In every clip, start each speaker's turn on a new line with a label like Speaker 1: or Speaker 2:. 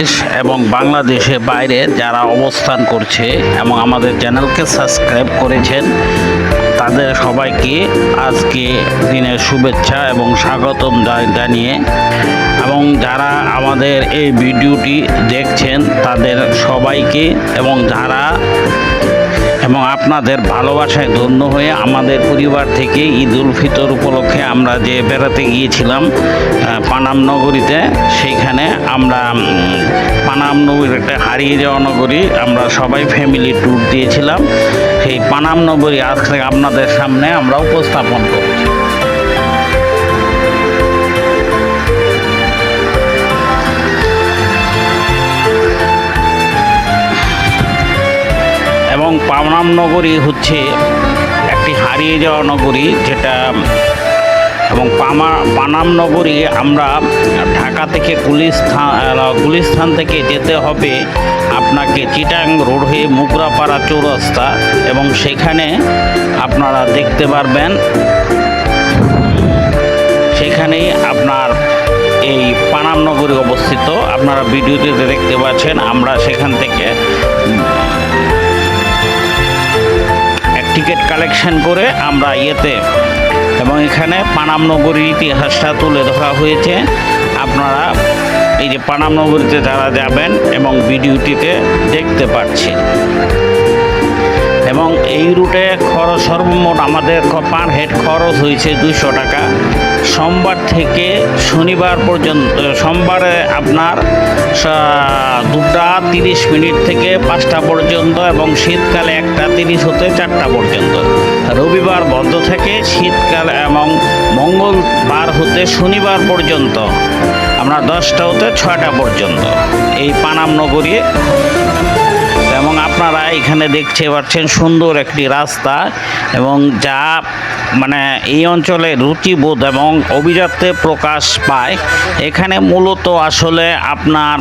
Speaker 1: দেশ এবং বাংলাদেশে বাইরে যারা অবস্থান করছে এবং আমাদের চ্যানেলকে সাবস্ক্রাইব করেছেন, তাদের সবাইকে আজকে দিনের শুভেচ্ছা এবং স্বাগতম জানিয়ে এবং যারা আমাদের এই ভিডিওটি দেখছেন, তাদের সবাইকে এবং যারা এবং আপনাদের ভালোবাসায় ধন্য হয়ে আমাদের পরিবার থেকে ঈদ উল ফিতর উপলক্ষে আমরা যে বেড়াতে গিয়েছিলাম পানাম নগরীতে সেইখানে আমরা পানাম নগরীর একটা হারিয়ে যাওয়া নগরী আমরা সবাই ফ্যামিলি ট্যুর দিয়েছিলাম। সেই পানাম নগরী আজকে আপনাদের সামনে আমরা উপস্থাপন করছি। এবং পাবনাম নগরী হচ্ছে একটি হারিয়ে যাওয়া নগরী যেটা, এবং পামা, পানাম নগরী আমরা ঢাকা থেকে গুলিস্থান গুলিস্থান থেকে যেতে হবে আপনাকে চিটাং রোড হয়ে মুগরাপাড়া চৌরাস্তা, এবং সেখানে আপনারা দেখতে পারবেন, সেখানেই আপনার এই পানাম নগরী অবস্থিত। আপনারা ভিডিওতে দেখতে পাচ্ছেন, আমরা সেখান থেকে কালেকশন করে আমরা ইয়েতে এবং এখানে পানাম নগরীর ইতিহাসটা তুলে ধরা হয়েছে। আপনারা এই যে পানাম নগরীতে যারা যাবেন এবং ভিডিওটিতে দেখতে পাচ্ছেন। এবং এই রুটে খরচ সর্বমোট আমাদের পার হেড খরচ হয়েছে দুশো টাকা। সোমবার থেকে শনিবার পর্যন্ত সোমবারে আপনার দুটা তিরিশ মিনিট থেকে পাঁচটা পর্যন্ত এবং শীতকালে একটা তিরিশ হতে চারটা পর্যন্ত। রবিবার বন্ধ থাকে, শীতকাল এবং মঙ্গলবার হতে শনিবার পর্যন্ত। আমরা দশটা হতে ছয়টা পর্যন্ত। এই পানাম নগরী আপনারা এখানে দেখতে পাচ্ছেন সুন্দর একটি রাস্তা এবং যা মানে এই অঞ্চলে রুচিবোধ এবং অভিজাত্যে প্রকাশ পায়। এখানে মূলত আসলে আপনার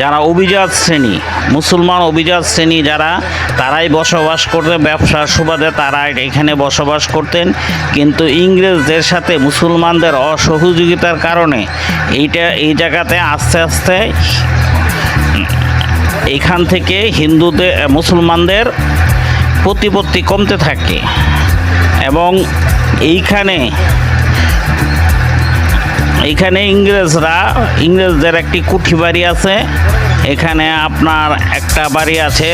Speaker 1: যারা অভিজাত শ্রেণি, মুসলমান অভিজাত শ্রেণি যারা, তারাই বসবাস করতে ব্যবসার সুবাদে তারা এখানে বসবাস করতেন। কিন্তু ইংরেজদের সাথে মুসলমানদের অসহযোগিতার কারণে এইটা, এই জায়গাতে আস্তে আস্তে এখান থেকে হিন্দুদের মুসলমানদের প্রতিপত্তি কমতে থাকে এবং এইখানে এইখানে ইংরেজরা, ইংরেজদের একটি কুঠি বাড়ি আছে। এখানে আপনার একটা বাড়ি আছে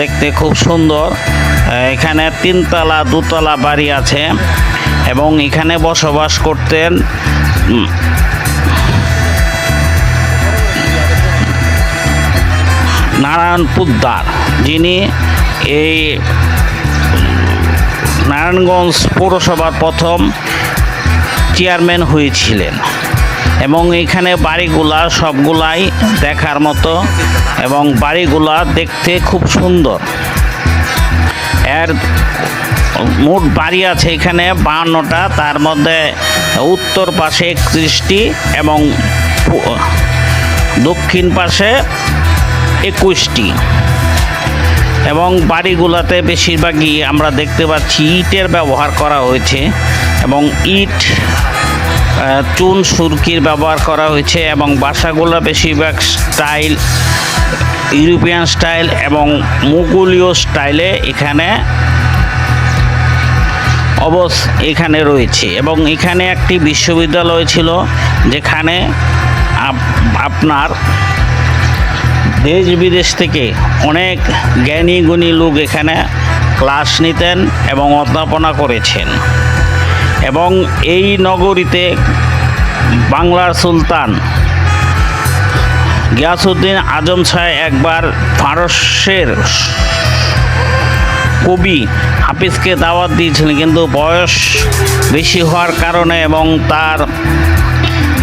Speaker 1: দেখতে খুব সুন্দর। এখানে তিনতলা, দুতলা বাড়ি আছে এবং এখানে বসবাস করতেন নারায়ণ পুদ্দার, যিনি এই নারায়ণগঞ্জ পৌরসভার প্রথম চেয়ারম্যান হয়েছিলেন এবং এখানে বাড়িগুলা সবগুলাই দেখার মতো এবং বাড়িগুলা দেখতে খুব সুন্দর। এর মোট বাড়ি আছে এখানে বাহান্নটা, তার মধ্যে উত্তর পাশে একত্রিশটি এবং দক্ষিণ পাশে একুশটি। এবং বাড়িগুলোতে বেশিরভাগই আমরা দেখতে পাচ্ছি ইটের ব্যবহার করা হয়েছে এবং ইট চুন, সুরকির ব্যবহার করা হয়েছে এবং বাসাগুলো বেশিরভাগ স্টাইল, ইউরোপিয়ান স্টাইল এবং মুঘলীয় স্টাইলে এখানে অবস, এখানে রয়েছে। এবং এখানে একটি বিশ্ববিদ্যালয় ছিল যেখানে আপ- আপনার দেশ বিদেশ থেকে অনেক জ্ঞানী গুণী লোক এখানে ক্লাস নিতেন এবং অধ্যাপনা করেছেন। এবং এই নগরীতে বাংলার সুলতান গিয়াসুদ্দিন আজম শাহ একবার ফারসের কবি হাফিজকে দাওয়াত দিয়েছিলেন, কিন্তু বয়স বেশি হওয়ার কারণে এবং তার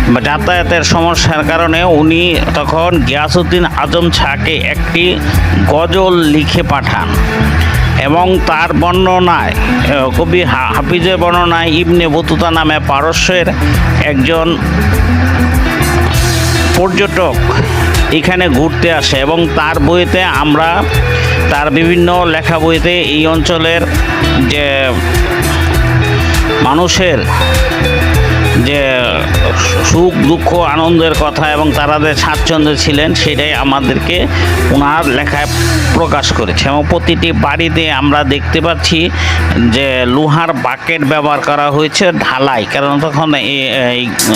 Speaker 1: যাতায়াতের সমস্যার কারণে উনি তখন গিয়াসুদ্দিন আজম শাহকে একটি গজল লিখে পাঠান এবং তার বর্ণনায় কবি হাফিজের বর্ণনায় ইবনে বতুতা নামে পারস্যের একজন পর্যটক এখানে ঘুরতে আসে এবং তার বইতে আমরা তার বিভিন্ন লেখা বইতে এই অঞ্চলের যে মানুষের যে সুখ, দুঃখ, আনন্দের কথা এবং তারা যে স্বাচ্ছন্দ্যে ছিলেন, সেটাই আমাদেরকে ওনার লেখায় প্রকাশ করেছে এবং প্রতিটি বাড়িতে আমরা দেখতে পাচ্ছি যে লোহার বাকেট ব্যবহার করা হয়েছে ঢালাই। কারণ তখন এই-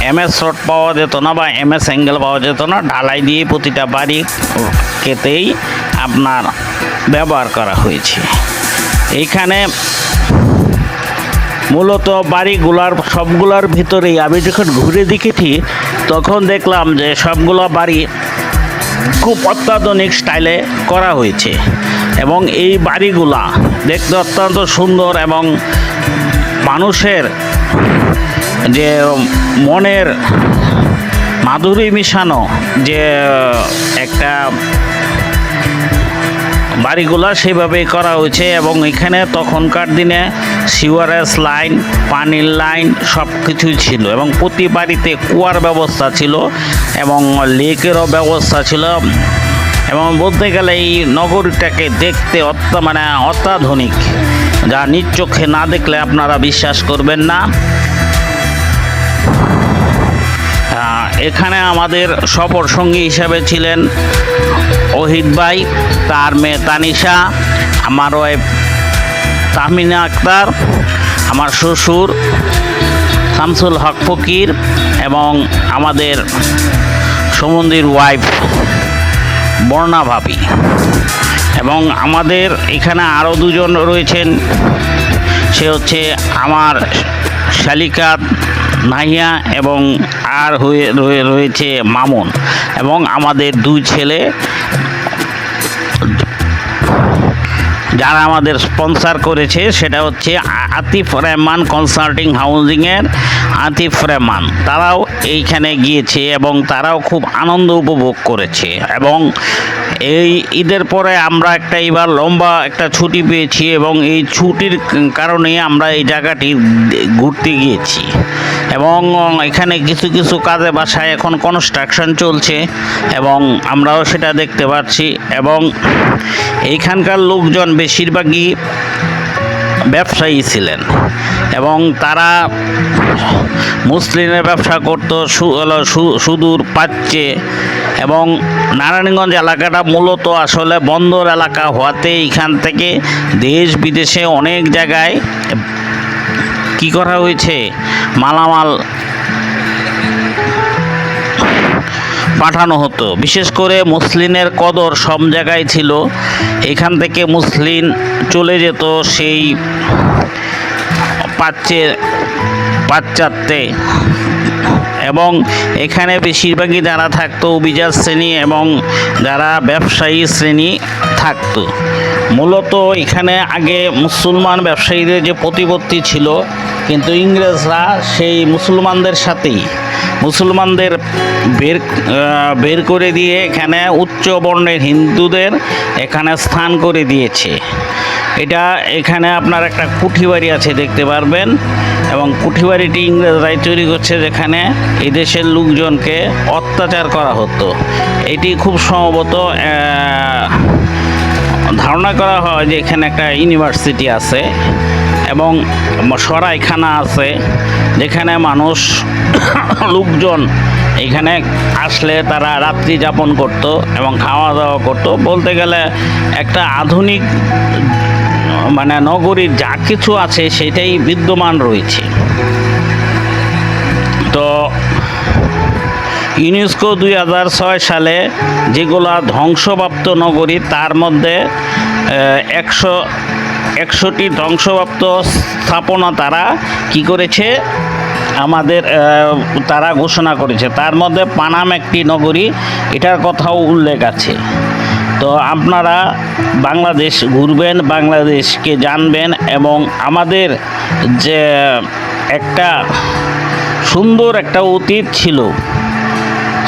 Speaker 1: এম এস রড পাওয়া যেত না বা এম এস অ্যাঙ্গেল পাওয়া যেত না, ঢালাই দিয়ে প্রতিটা বাড়ি কেতেই আপনার ব্যবহার করা হয়েছে। এইখানে মূলত বাড়িগুলার, সবগুলোর ভিতরেই আমি যখন ঘুরে দেখেছি, তখন দেখলাম যে সবগুলো বাড়ি খুব অত্যাধুনিক স্টাইলে করা হয়েছে। এবং এই বাড়িগুলা দেখতে অত্যন্ত সুন্দর এবং মানুষের যে মনের মাধুরী মিশানো যে একটা বাড়িগুলা সেভাবেই করা হয়েছে এবং এখানে তখনকার দিনে সিওয়ারেস লাইন পানির লাইন সব কিছুই ছিল এবং প্রতি বাড়িতে কুয়ার ব্যবস্থা ছিল এবং লেকেরও ব্যবস্থা ছিল এবং বলতে গেলে এই নগরীটাকে দেখতে অত্য মানে অত্যাধুনিক, যা নিজ চোখে না দেখলে আপনারা বিশ্বাস করবেন না। এখানে আমাদের সফর সঙ্গী হিসাবে ছিলেন ওহিদ ভাই, তার মেয়ে তানিশা, আমার ওয়াইফ তাহমিনা আক্তার, আমার শ্বশুর শামসুল হক ফকির এবং আমাদের সমন্দির ওয়াইফ বর্ণা ভাবি। এবং আমাদের এখানে আরও দুজন রয়েছেন, সে হচ্ছে আমার শালিকা নাহিয়া এবং আর হয়ে রয়ে- রয়েছে মামুন এবং আমাদের দুই ছেলে। যারা আমাদের স্পন্সর করেছে সেটা হচ্ছে আতিফ রহমান কনসাল্টিং হাউজিংয়ের আতিফ রহমান। তারাও এইখানে গিয়েছে এবং তারাও খুব আনন্দ উপভোগ করেছে এবং এই ঈদের পরে আমরা একটা এবার লম্বা একটা ছুটি পেয়েছি এবং এই ছুটির কারণে আমরা এই জায়গাটি ঘুরতে গিয়েছি। এবং এখানে কিছু কিছু কাজে বাসায় এখন কনস্ট্রাকশন চলছে এবং আমরাও সেটা দেখতে পাচ্ছি এবং এইখানকার লোকজন বেশিরভাগই ব্যবসায়ী ছিলেন এবং তারা মুসলিমের ব্যবসা করতো সুদূর পাচ্ছে এবং নারায়ণগঞ্জ এলাকাটা মূলত আসলে বন্দর এলাকা হওয়াতে এখান থেকে দেশ বিদেশে অনেক জায়গায় কি করা হয়েছে? মালামাল পাঠানো হতো। বিশেষ করে মুসলিমের কদর সব জায়গায় ছিল। এখান থেকে মুসলিম চলে যেত সেই পাচ্ছে, পাশ্চাত্যে। এবং এখানে বেশিরভাগই যারা থাকতো অভিজাত শ্রেণি এবং যারা ব্যবসায়ী শ্রেণি থাকতো। মূলত এখানে আগে মুসলমান ব্যবসায়ীদের যে প্রতিপত্তি ছিল কিন্তু ইংরেজরা সেই মুসলমানদের সাথেই, মুসলমানদের বের বের করে দিয়ে এখানে উচ্চ বর্ণের হিন্দুদের এখানে স্থান করে দিয়েছে। এটা এখানে আপনার একটা কুঠি বাড়ি আছে, দেখতে পারবেন। এবং কুঠি বাড়িটি ইংরেজরাই তৈরি করছে, যেখানে এই দেশের লোকজনকে অত্যাচার করা হতো। এটি খুব সম্ভবত ধারণা করা হয় যে এখানে একটা ইউনিভার্সিটি আছে। এবং সরাইখানা আছে, যেখানে মানুষ লোকজন এখানে আসলে তারা রাত্রি যাপন করত এবং খাওয়া দাওয়া করত। বলতে গেলে একটা আধুনিক মানে নগরীর যা কিছু আছে সেটাই বিদ্যমান রয়েছে। তো ইউনেস্কো দুই হাজার ছয় সালে যেগুলা ধ্বংসপ্রাপ্ত নগরী, তার মধ্যে একশো একশোটি ধ্বংসপ্রাপ্ত স্থাপনা তারা কি করেছে? আমাদের তারা ঘোষণা করেছে। তার মধ্যে পানাম একটি নগরী, এটার কথাও উল্লেখ আছে। তো আপনারা বাংলাদেশ ঘুরবেন, বাংলাদেশকে জানবেন এবং আমাদের যে একটা সুন্দর একটা অতীত ছিল,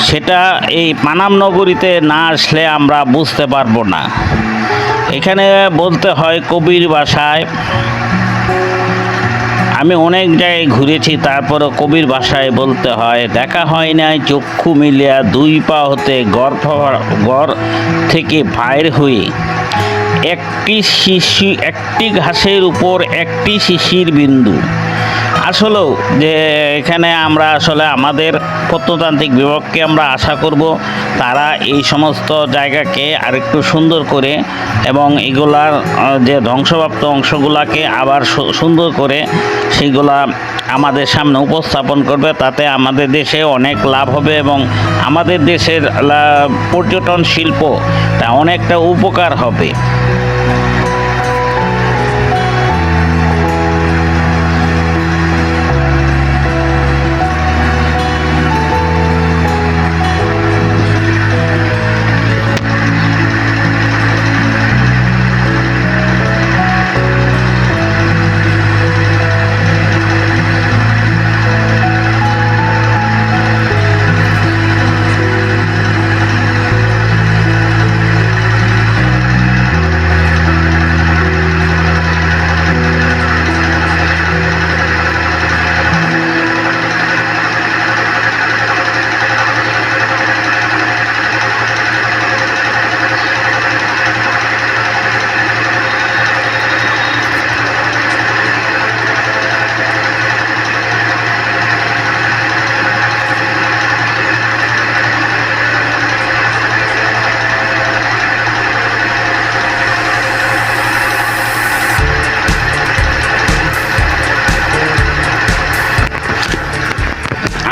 Speaker 1: সেটা এই পানাম নগরীতে না আসলে আমরা বুঝতে পারব না। এখানে বলতে হয় কবির ভাষায় আমি অনেক জায়গায় ঘুরেছি তারপরে কবির ভাষায় বলতে হয়, দেখা হয় নাই, চক্ষু মিলিয়া দুই পা হতে গর্ভ, গড় থেকে বাইর হয়ে একটি শিশি, একটি ঘাসের উপর একটি শিশির বিন্দু। আসলেও যে এখানে আমরা আসলে আমাদের প্রত্নতান্ত্রিক বিভাগকে আমরা আশা করব। তারা এই সমস্ত জায়গাকে আরেকটু সুন্দর করে এবং এগুলার যে ধ্বংসপ্রাপ্ত অংশগুলাকে আবার সুন্দর করে সেগুলা আমাদের সামনে উপস্থাপন করবে। তাতে আমাদের দেশে অনেক লাভ হবে এবং আমাদের দেশের পর্যটন শিল্প তা অনেকটা উপকার হবে।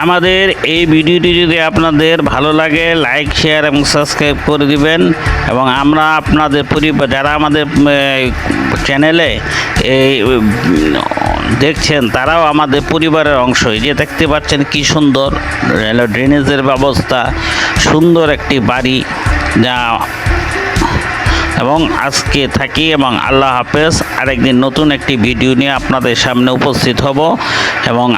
Speaker 1: আমাদের এই ভিডিওটি যদি আপনাদের ভালো লাগে লাইক শেয়ার এবং সাবস্ক্রাইব করে দিবেন। এবং আমরা আপনাদের পরিবার যারা আমাদের চ্যানেলে এই দেখছেন, তারাও আমাদের পরিবারের অংশ। যে দেখতে পাচ্ছেন কি সুন্দর ড্রেনেজের ব্যবস্থা, সুন্দর একটি বাড়ি, যা এবং আজকে থাকি এবং আল্লাহ হাফেজ। আরেকদিন নতুন একটি ভিডিও নিয়ে আপনাদের সামনে উপস্থিত হব এবং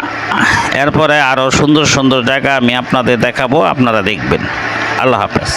Speaker 1: এরপরে আরও সুন্দর সুন্দর জায়গা আমি আপনাদের দেখাবো আপনারা দেখবেন। আল্লাহ হাফেজ।